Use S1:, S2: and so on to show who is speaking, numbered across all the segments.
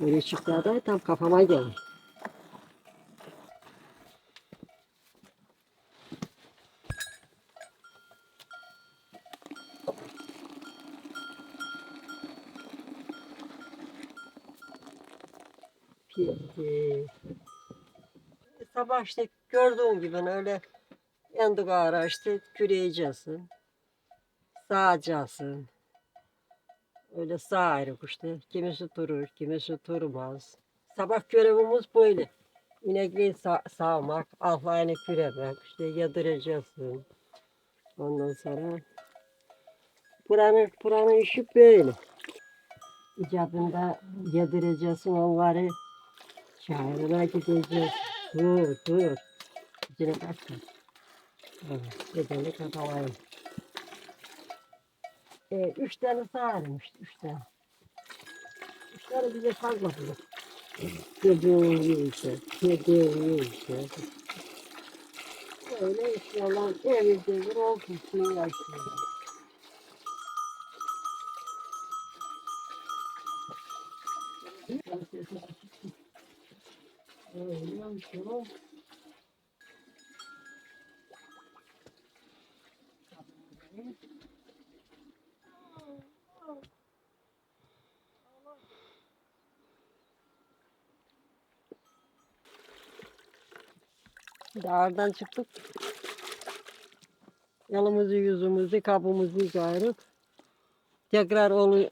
S1: Böyle çıktığında tam kafama geldi. Sabah işte gördüğün gibi öyle yandık ağra işte küreyeceksin. Sağacaksın. Öyle sağırık işte. Kimisi durur, kimisi durmaz. Sabah görevimiz böyle. İnekliği sa- sağmak, ahlayını küremek, işte yedireceksin. Ondan sonra buranın, buranın işi böyle. İcabında yedireceksin onları. Çağrına gideceğiz. Dur, dur. İçine kaçma. Evet, bedeni kapalayın. E, üç tane sağarım işte, üç tane. Üç tane bize bulur. Çocuğun yiyecek, kediğin yiyecek. Öyle inşallah evimizde bir olsun, suyu yaşıyor. Öyle yaşıyor. Dağardan çıktık. Yanımızı yüzümüzü kabımızı yıkayırıp tekrar onu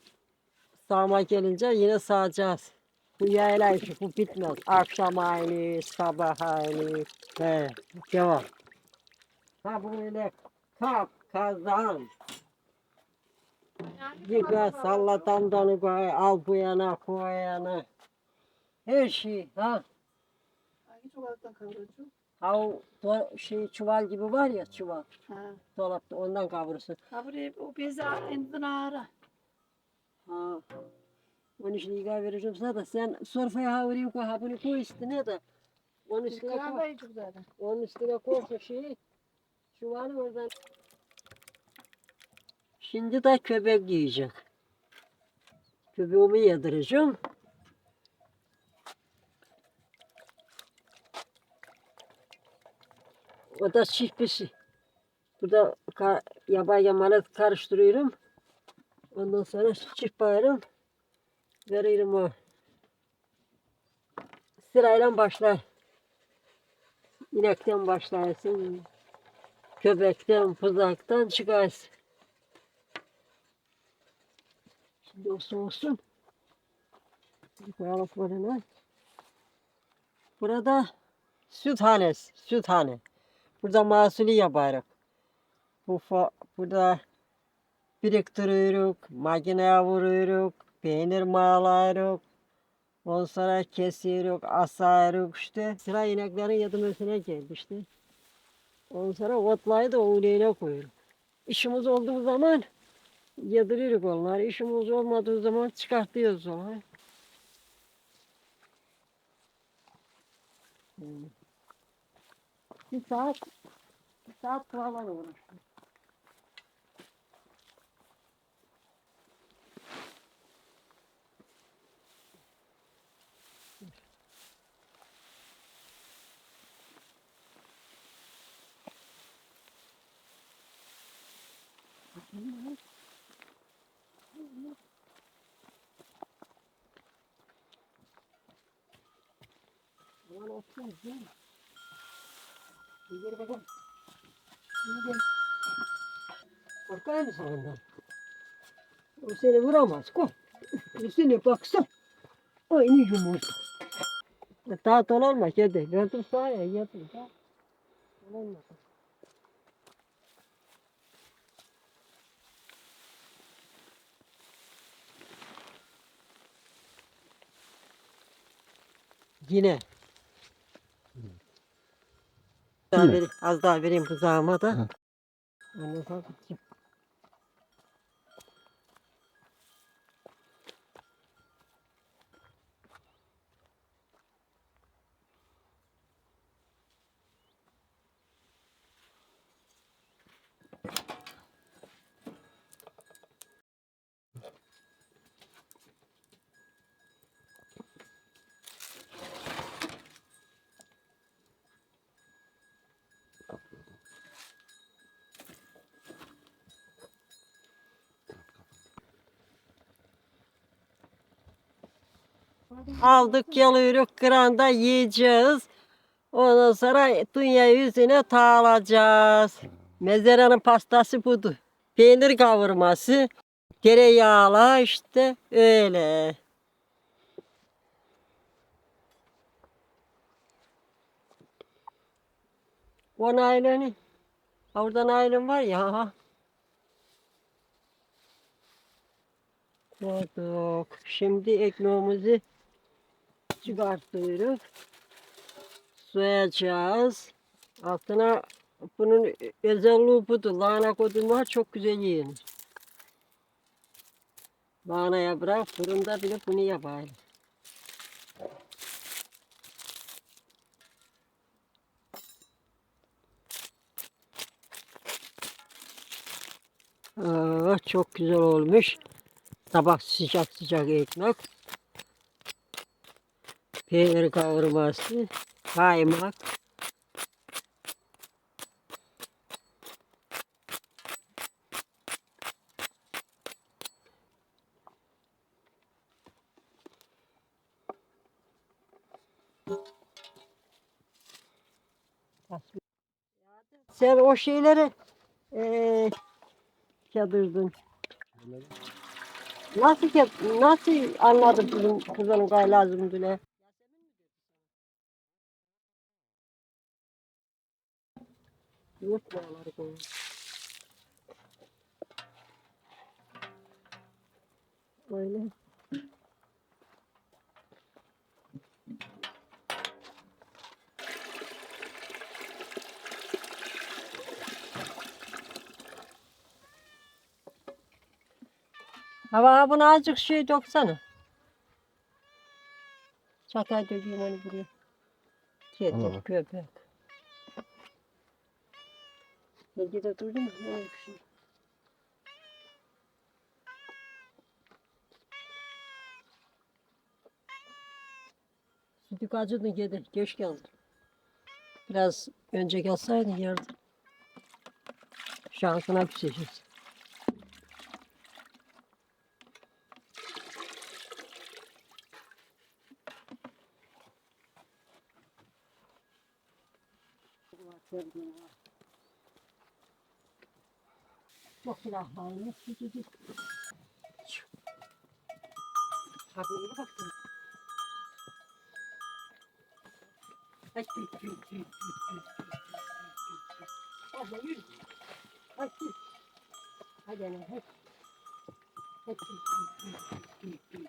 S1: sağma gelince yine sağacağız. Bu yayla işi bu bitmez. Akşam aynı, sabah aynı. He, devam. Ha böyle kap, kazan. Yıka, salla damdanı koy, al bu yana, koy yana. Her şey, ha.
S2: Hangi çuvaldan kavuracağım?
S1: Ha o do- şey çuval gibi var ya çuval.
S2: Ha.
S1: Dolapta ondan kavurursun.
S2: Ha buraya o bezi endin ağra.
S1: Ha. Onu şimdi yıkay vereceğim sana da sen sorfaya havurayım koy ha bunu koy üstüne de. Onun üstüne koy.
S2: Çok zaten.
S1: Onun üstüne koy şu şeyi. Çuvalı oradan. Şimdi de köpek yiyecek. Köpeğimi yedireceğim. O da çift şey. Burada ka yabay yamanet karıştırıyorum. Ondan sonra çift bayram veririm o. Sırayla başlar. İnekten başlarsın. Köpekten, buzaktan çıkarsın. Şimdi o soğusun. Koyalım fırına. Burada süthanesi, süthane. Burada mahsulü yaparız. Bu burada biriktiriyoruz, makineye vuruyoruz, peynir mağlayıyoruz. Ondan sonra kesiyoruz, asıyoruz işte. Sıra ineklerin yedimesine geldi işte. Ondan sonra otlayı da oğleyine koyuyoruz. İşimiz olduğu zaman yediriyoruz onları. İşimiz olmadığı zaman çıkartıyoruz onları. Hmm. Bir saat, bir saat falan uğraştık. Ulan otur, Gel bakalım. Gel. Korkar mısın ondan? O seni vuramaz. Koy. Üstüne baksın. Aynı yumurta. Daha dolanma kedi. Gördüm yapın. Daha dolanma. Yine. Daha vereyim, az daha vereyim kızağıma da. Ondan sonra Aldık geliyoruz kıranda yiyeceğiz. Ondan sonra dünya yüzüne tağlayacağız. Mezeranın pastası budur. Peynir kavurması. Tereyağla işte öyle. O naylonu. Orada naylon var ya. Aha. Koyduk. Şimdi ekmeğimizi çıkartıyoruz. Soyacağız. Altına bunun özelliği budur. Lahana koyduğunda çok güzel yenir. Lahanaya bırak fırında bile bunu yapar. Aa, çok güzel olmuş. Tabak sıcak sıcak ekmek. Peynir kavurması. Kaymak. Sen o şeyleri eee yadırdın. Nasıl nasıl anladın kızın kızın gay lazımdı ne? Yutmaları koyun. Öyle. Hava buna azıcık şey döksene. Çakal dökeyim onu buraya.
S3: Tamam.
S1: köpek. Peki de durdun mu? Ne oldu şimdi? Sütü acıdın gedi. Geç geldin. Biraz önce gelseydin yerdim. Şansına pişeceksin. Çok silahlarını gidecek. Tabii iyi baktın. Hadi yürü, yürü, yürü, yürü, yürü, yürü. Hadi yürü. Hadi. Hadi ana, hadi. Hadi, yürü, yürü, yürü, yürü,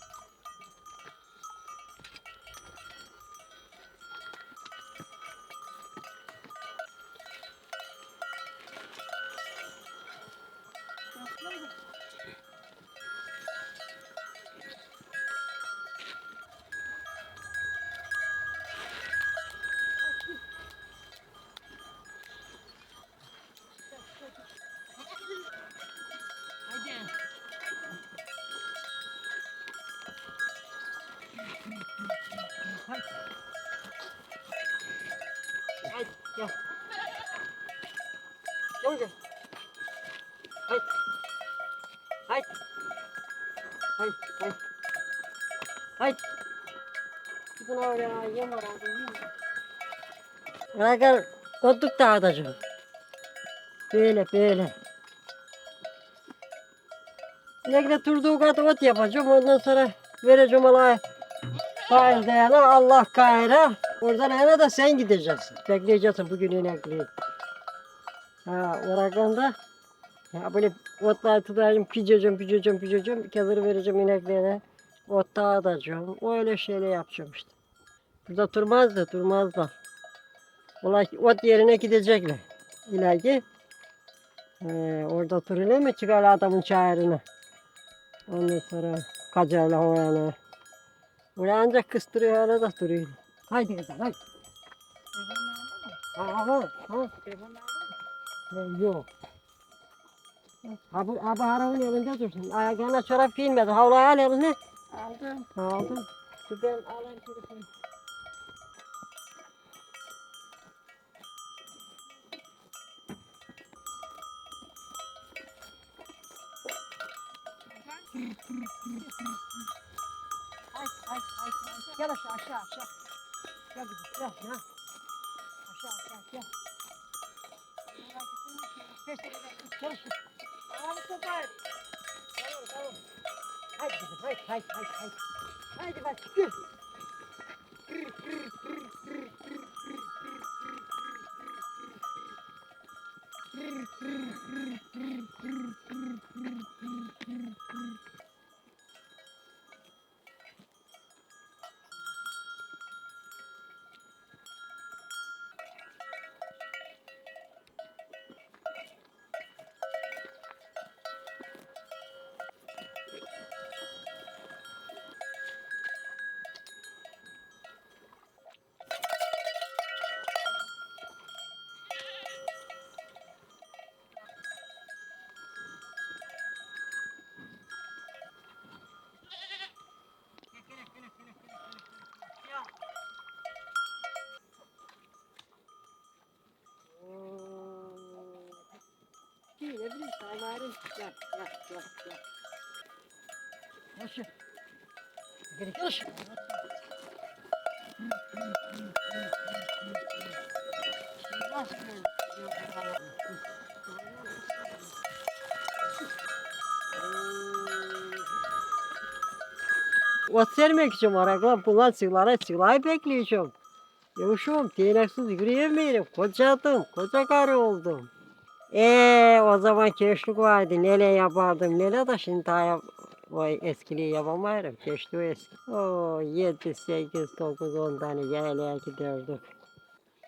S1: gel. Gel gel. Hadi. Hadi. Hadi. Hadi. Hadi. Gidin oraya yem var abi. Bırakın otluk dağıtacağım. Böyle böyle. Nekle turduğu kadar ot yapacağım. Ondan sonra vereceğim Allah'a. Faizleyene Allah gayrı. Oradan yana da sen gideceksin. Bekleyeceksin bugün inekliği. Ha, orakanda ya böyle otlar tutacağım, piceceğim, piceceğim, piceceğim. Kezir vereceğim inekliğine. Ot dağıtacağım. Öyle şeyler yapacağım işte. Burada durmaz da durmaz da. Olay ot yerine gidecekler. İleriki. Ee, orada durulur mu çıkar adamın çayırına. Ondan sonra kacayla havayana. Oraya ancak kıstırıyor öyle de duruyor. Haydi kızlar haydi. Ha ha ha. Ne, Yok. Ha bu abi arabanın elinde dursun. Ayağına çorap giyinmedi. Havlu al eline.
S2: Aldım.
S1: Ha, aldım. Şu ben alayım telefonu. Ay ay ay. Gel aşağı aşağı aşağı. Gel kızım gel. gel. Aşağı aşağı gel. Merak etme, şey, peşine gel, Gel aşağı. Abi sokar. Tamam tamam. Haydi kızım haydi haydi haydi. haydi. Haydi bak çıkıyor. Yine bir tamarin. Gel gel gel gel. Yaşa. Gel gel aşağı. Ot sermek için arakla bulan sigara sigarayı bekleyeceğim. Yavuşum değneksiz yürüyemeyelim. Kocadım, koca karı oldum. Eee o zaman keşlik vardı. Neler yapardım, neler de şimdi daha Vay eskiliği yapamıyorum. Geçti o eski. Oo 7, 8, 9, 10 tane yaylaya giderdik.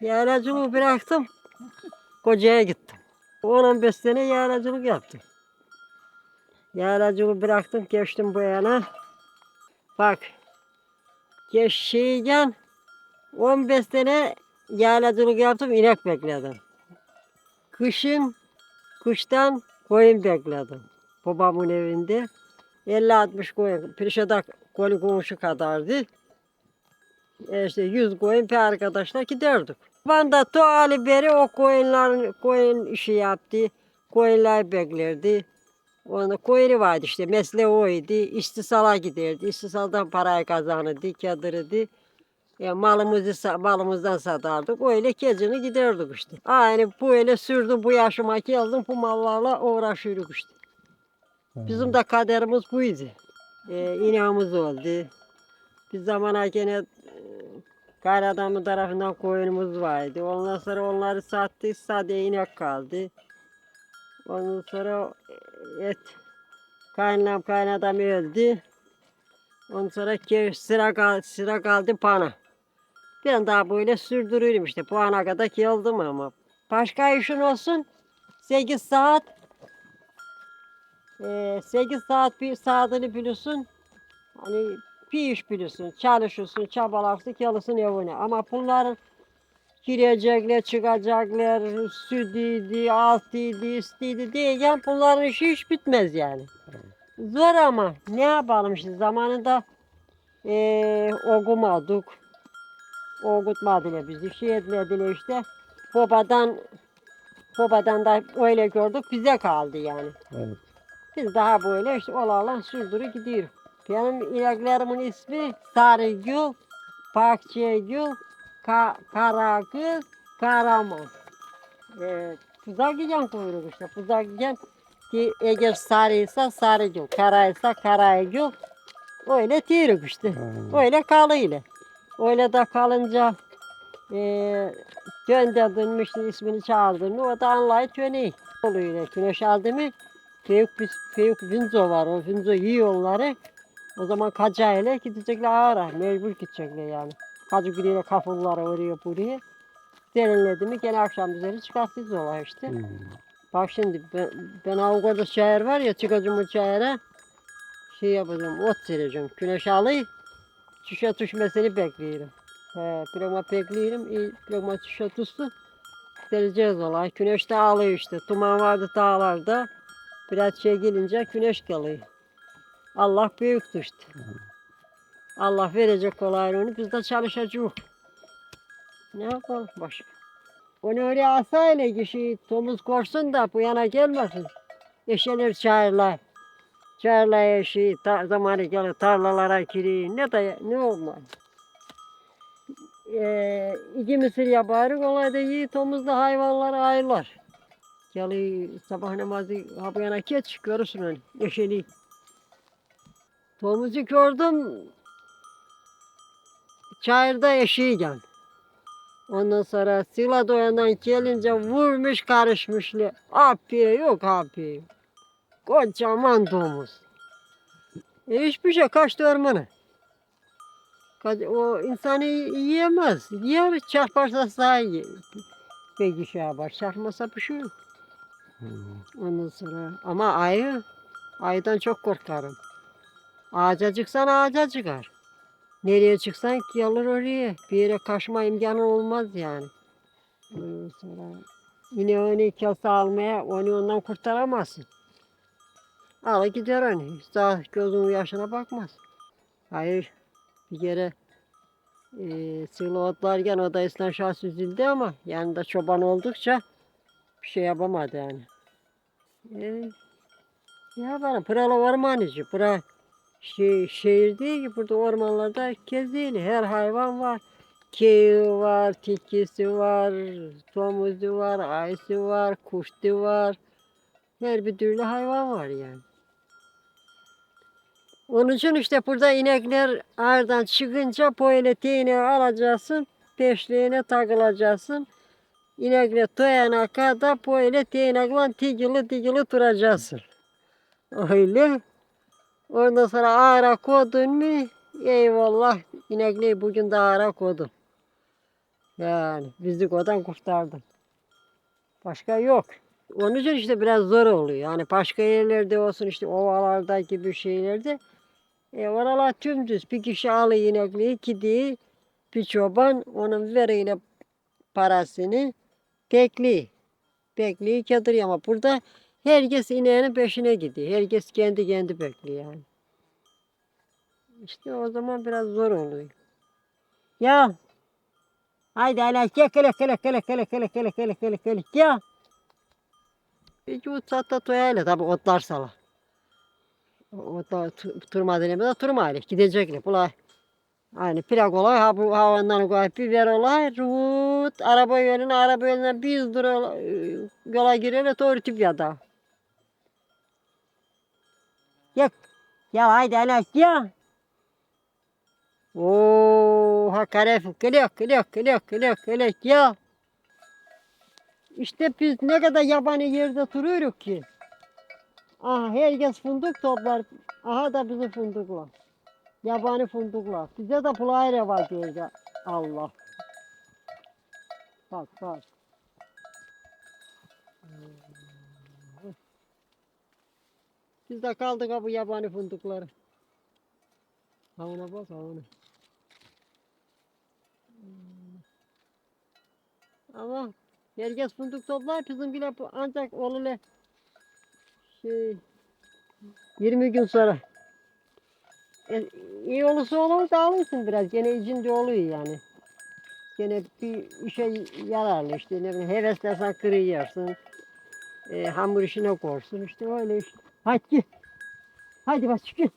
S1: Yaylacılığı bıraktım. Kocaya gittim. 10-15 sene yaylacılık yaptım. Yaylacılığı bıraktım, geçtim bu yana. Bak, geçişiyken 15 sene yaylacılık yaptım, inek bekledim. Kışın, kıştan koyun bekledim. Babamın evinde. 50-60 koyun, Pirşadak koyun komşu kadardı. E işte 100 koyun bir arkadaşlar giderdik. Ben de tuğali beri o koyunların koyun işi yaptı. Koyunlar beklerdi. Onda koyunu vardı işte mesleği oydu. İstisala giderdi. İstisaldan parayı kazanırdı, kadırdı. Ya malımızı malımızdan satardık. Öyle gecini giderdik işte. Aynı böyle sürdüm bu yaşıma geldim bu mallarla uğraşıyoruz işte. Bizim de kaderimiz buydu. Ee, ineğimiz oldu. Bir zamana gene e, gayrı adamın tarafından koyunumuz vardı. Ondan sonra onları sattık. Sadece inek kaldı. Ondan sonra e, et kaynanam kaynadam öldü. Ondan sonra sıra, kal sıra kaldı bana. Ben daha böyle sürdürüyorum işte. Bu ana kadar geldim ama. Başka işin olsun. 8 saat. Ee, 8 saat bir saatini biliyorsun. Hani bir iş biliyorsun. Çalışırsın, çabalarsın, gelirsin evine. Ama bunların girecekler, çıkacaklar, sütüydü, altıydı, üstüydü diyeceğim. Bunların işi hiç bitmez yani. Zor ama ne yapalım işte zamanında eee okumadık. Okutmadılar bizi, şey etmediler işte. Babadan, babadan da öyle gördük, bize kaldı yani.
S3: Evet.
S1: Biz daha böyle işte ola sürdürü gidiyoruz. Benim ineklerimin ismi Sarıgül, Pakçegül, Ka Karagül, Karaman. Ee, tuzak yiyen kuyruk işte. Tuzak yiyen ki eğer sarıysa Sarıgül, karaysa Karagül. Öyle diyoruz işte.
S3: Hmm.
S1: Öyle kalıyla. Öyle de kalınca döndürdün işte ismini çağırdın mı o da anlayıp dönüyor. Oluyor. Güneş aldı mı bir büyük vinzo var. O vinzo yiyor onları. O zaman kacayla gidecekler ağara. Mecbur gidecekler yani. Kacı giriyle kafulları oraya buraya. Derinledi mi gene akşam üzeri çıkartırız olay işte.
S3: Hmm.
S1: Bak şimdi ben, ben Avrupa'da çayır var ya çıkacağım o çayıra. Şey yapacağım ot sereceğim. Güneş alayım. Çişe düşmesini bekliyorum. He, plama bekliyorum. İyi plama çişe tutsun. Sereceğiz olay. Güneş de ağlıyor işte. Duman vardı dağlarda. Biraz şey gelince güneş kalıyor. Allah büyüktür işte. Allah verecek kolaylığını biz de çalışacağız. Ne yapalım başka? Onu oraya asayla kişi tomuz korsun da bu yana gelmesin. Eşeler çağırlar. Çarlaya eşi, ta, zamanı gelir tarlalara giri. Ne da ne olmaz. Ee, iki mısır yaparız. Olay da yiğit omuzda hayvanlar ayırlar. Geli sabah namazı habiyana geç görürsün hani yeşili. Domuzu gördüm. Çayırda eşiğiyle. Ondan sonra Sila Doyan'dan gelince vurmuş karışmışlı. Abi yok abi. Kocaman domuz. E hiçbir şey kaçtı ormana. O insanı yiyemez. Yer çarparsa sağ yer. Peki şey yapar. Çarpmasa bir şey yok. Ondan sonra ama ayı, ayıdan çok korkarım. Ağaca çıksan ağaca çıkar. Nereye çıksan gelir oraya. Bir yere kaçma imkanı olmaz yani. Ondan sonra yine onu kese almaya onu ondan kurtaramazsın. Al gider onu. Daha gözünün yaşına bakmaz. Hayır. Bir kere e, sığlı otlarken o da İslam şah süzüldü ama yanında çoban oldukça bir şey yapamadı yani. E, ya bana Pıralı ormancı. Bura şey, şehir değil ki burada ormanlarda geziyor. Her hayvan var. Keği var, tilkisi var, domuzu var, ayısı var, kuştu var. Her bir türlü hayvan var yani. Onun için işte burada inekler ağırdan çıkınca böyle değneği alacaksın, peşliğine takılacaksın. İnekler doyana kadar böyle değnekle tigili tigili duracaksın. Öyle. Ondan sonra ağara koydun mu eyvallah inekliği bugün de ağara koydun. Yani bizi kodan kurtardın. Başka yok. Onun için işte biraz zor oluyor. Yani başka yerlerde olsun işte ovalarda gibi şeylerde. E oralar tümdüz. Bir kişi alıyor inekliği gidiyor. Bir çoban onun veriyor parasını. Bekliyor. Bekliyor kediriyor ama burada herkes ineğinin peşine gidiyor. Herkes kendi kendi bekliyor yani. İşte o zaman biraz zor oluyor. Ya. Haydi hala gel gel gel gel gel gel gel gel gel gel Peki o saatte toyayla tabi otlar sala. O da tu- turma denemede turma ile gidecekler. Bula Hani plak olay ha bu havandan koyup biber olay rut araba yönüne araba yönüne biz dur yola girene doğru tip ya da. Ya ya haydi hala ya. Oo ha karef geliyor geliyor geliyor geliyor geliyor ya. İşte biz ne kadar yabani yerde duruyoruz ki. Aha herkes fındık toplar. Aha da bizim fındıklar. Yabani fındıklar. Bize de pulayra var diyor Allah. Bak bak. Biz de kaldık bu yabani fındıkları. Havuna bak havuna. Ama herkes fındık toplar bizim bu ancak olule şey 20 gün sonra. E, iyi olursa olur da alırsın biraz. Gene içinde oluyor yani. Gene bir işe yararlı işte ne bileyim heveslersen kırıyorsun. E, hamur işine korsun işte öyle işte. Hadi git. Hadi bak çıkın.